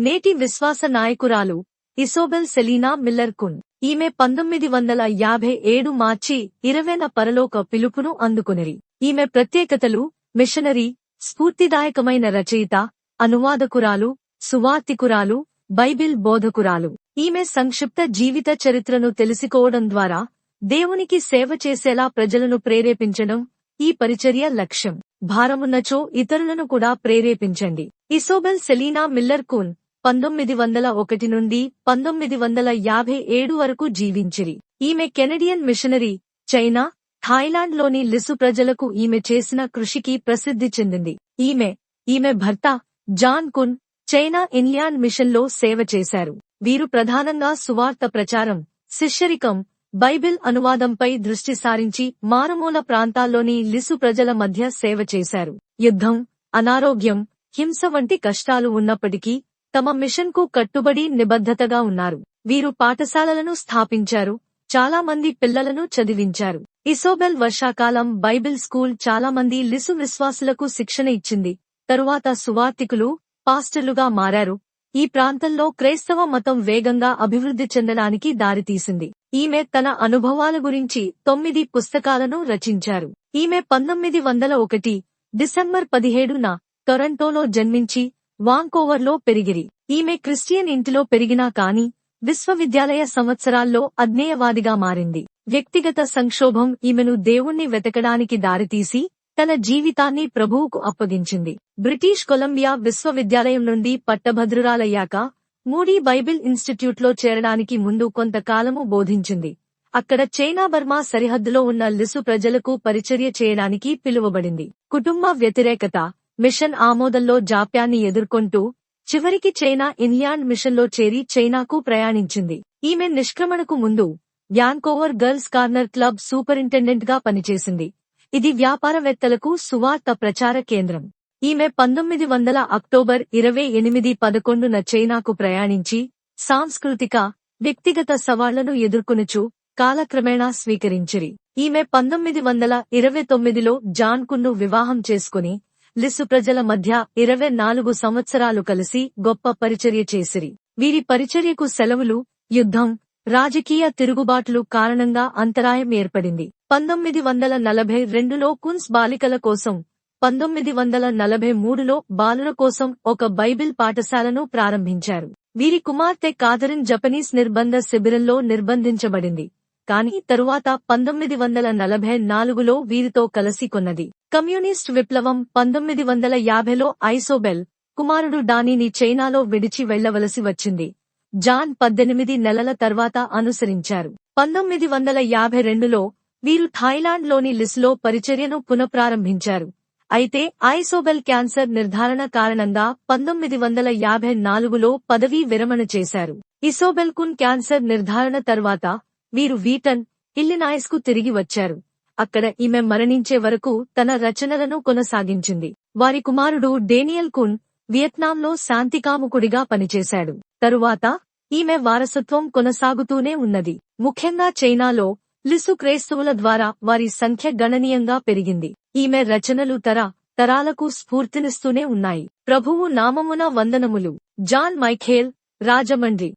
నేటి విశ్వాస నాయకురాలు ఇసోబెల్ సెలీనా మిల్లర్ కున్. ఈమె పంతొమ్మిది వందల యాభై ఏడు మార్చి ఇరవైన పరలోక పిలుపును అందుకునిరి. ఈమె ప్రత్యేకతలు మిషనరీ స్ఫూర్తిదాయకమైన రచయిత అనువాదకురాలు సువార్తికురాలు బైబిల్ బోధకురాలు. ఈమె సంక్షిప్త జీవిత చరిత్రను తెలుసుకోవడం ద్వారా దేవునికి సేవ చేసేలా ప్రజలను ప్రేరేపించడం ఈ పరిచర్య లక్ష్యం. భారమున్నచో ఇతరులను కూడా ప్రేరేపించండి. ఇసోబెల్ సెలీనా మిల్లర్ కూన్ పంతొమ్మిది వందల ఒకటి నుండి పంతొమ్మిది వందల యాభై ఏడు వరకు జీవించిరి. ఈమె కెనడియన్ మిషనరీ చైనా థాయిలాండ్లోని లిసు ప్రజలకు ఈమె చేసిన కృషికి ప్రసిద్ధి చెందింది. ఈమె ఈమె భర్త జాన్ కున్ చైనా ఇన్లాండ్ మిషన్లో సేవ చేశారు. వీరు ప్రధానంగా సువార్త ప్రచారం శిష్యరికం బైబిల్ అనువాదంపై దృష్టి సారించి మారుమూల ప్రాంతాల్లోని లిసు ప్రజల మధ్య సేవ చేశారు. యుద్ధం అనారోగ్యం హింస వంటి కష్టాలు ఉన్నప్పటికీ తమ మిషన్కు కట్టుబడి నిబద్ధతగా ఉన్నారు. వీరు పాఠశాలలను స్థాపించారు. చాలా మంది పిల్లలను చదివించారు. ఇసోబెల్ వర్షాకాలం బైబిల్ స్కూల్ చాలా మంది లిసు విశ్వాసులకు శిక్షణ ఇచ్చింది. తరువాత సువార్తికులు పాస్టర్లుగా మారారు. ఈ ప్రాంతంలో క్రైస్తవ మతం వేగంగా అభివృద్ధి చెందడానికి దారితీసింది. ఈమె తన అనుభవాల గురించి తొమ్మిది పుస్తకాలను రచించారు. ఈమె పంతొమ్మిది వందల ఒకటి డిసెంబర్ పదిహేడున టొరంటోలో జన్మించి వాంకోవర్లో పెరిగిరి. ఈమె క్రిస్టియన్ ఇంటిలో పెరిగినా కాని విశ్వవిద్యాలయ సంవత్సరాల్లో అజ్ఞేయవాదిగా మారింది. వ్యక్తిగత సంక్షోభం ఈమెను దేవుణ్ణి వెతకడానికి దారితీసి తన జీవితాన్ని ప్రభువుకు అప్పగించింది. బ్రిటిష్ కొలంబియా విశ్వవిద్యాలయం నుండి పట్టభద్రురాలయ్యాక మూడీ బైబిల్ ఇన్స్టిట్యూట్లో చేరడానికి ముందు కొంతకాలము బోధించింది. అక్కడ చైనా బర్మా సరిహద్దులో ఉన్న లిసు ప్రజలకు పరిచర్య చేయడానికి పిలువబడింది. కుటుంబ వ్యతిరేకత మిషన్ ఆమోదంలో జాప్యాన్ని ఎదుర్కొంటూ చివరికి చైనా ఇన్లాండ్ మిషన్లో చేరి చైనాకు ప్రయాణించింది. ఈమె నిష్క్రమణకు ముందు వ్యాన్కోవర్ గర్ల్స్ కార్నర్ క్లబ్ సూపరింటెండెంట్గా పనిచేసింది. ఇది వ్యాపారవేత్తలకు సువార్త ప్రచార కేంద్రం. ఈమె పంతొమ్మిది వందల అక్టోబర్ ఇరవై ఎనిమిది పదకొండున చైనాకు ప్రయాణించి సాంస్కృతిక వ్యక్తిగత సవాళ్ళను ఎదుర్కొనుచు కాలక్రమేణా స్వీకరించిరి. ఈమె పంతొమ్మిది వందల ఇరవై తొమ్మిదిలో జాన్కున్ను వివాహం చేసుకుని లిసు ప్రజల మధ్య ఇరవై నాలుగు సంవత్సరాలు కలిసి గొప్ప పరిచర్య చేసిరి. వీరి పరిచర్యకు సెలవులు యుద్ధం రాజకీయ తిరుగుబాట్లు కారణంగా అంతరాయం ఏర్పడింది. పంతొమ్మిది వందల నలభై రెండులో కున్స్ బాలికల కోసం పంతొమ్మిది వందల నలభై మూడులో బాలుల కోసం ఒక బైబిల్ పాఠశాలను ప్రారంభించారు. వీరి కుమార్తె కాథరిన్ జపనీస్ నిర్బంధ శిబిరంలో నిర్బంధించబడింది. కానీ తరువాత పంతొమ్మిది వందల నలభై నాలుగులో వీరితో కలిసి కొన్నది. కమ్యూనిస్ట్ విప్లవం పంతొమ్మిది వందల యాభైలో ఐసోబెల్ కుమారుడు డానీని చైనాలో విడిచి వెళ్ళవలసి వచ్చింది. జాన్ పద్దెనిమిది నెలల తర్వాత అనుసరించారు. పంతొమ్మిది వందల యాభై రెండులో వీరు థాయిలాండ్లోని లిస్లో పరిచర్యను పునఃప్రారంభించారు. అయితే ఐసోబెల్ క్యాన్సర్ నిర్ధారణ కారణంగా పంతొమ్మిది వందల యాభై నాలుగులో పదవీ విరమణ చేశారు. ఇసోబెల్కున్ క్యాన్సర్ నిర్ధారణ తర్వాత వీరు వీటన్ ఇల్లినాయస్కు తిరిగి వచ్చారు. అక్కడ ఈమె మరణించే వరకు తన రచనలను కొనసాగించింది. వారి కుమారుడు డేనియల్ కున్ వియత్నాంలో శాంతికాముకుడిగా పనిచేశాడు. తరువాత ఈమె వారసత్వం కొనసాగుతూనే ఉన్నది. ముఖ్యంగా చైనాలో లిసు క్రైస్తవుల ద్వారా వారి సంఖ్య గణనీయంగా పెరిగింది. ఈమె రచనలు తర తరాలకు స్ఫూర్తినిస్తూనే ఉన్నాయి. ప్రభువు నామమున వందనములు. జాన్ మైఖేల్ రాజమండ్రి.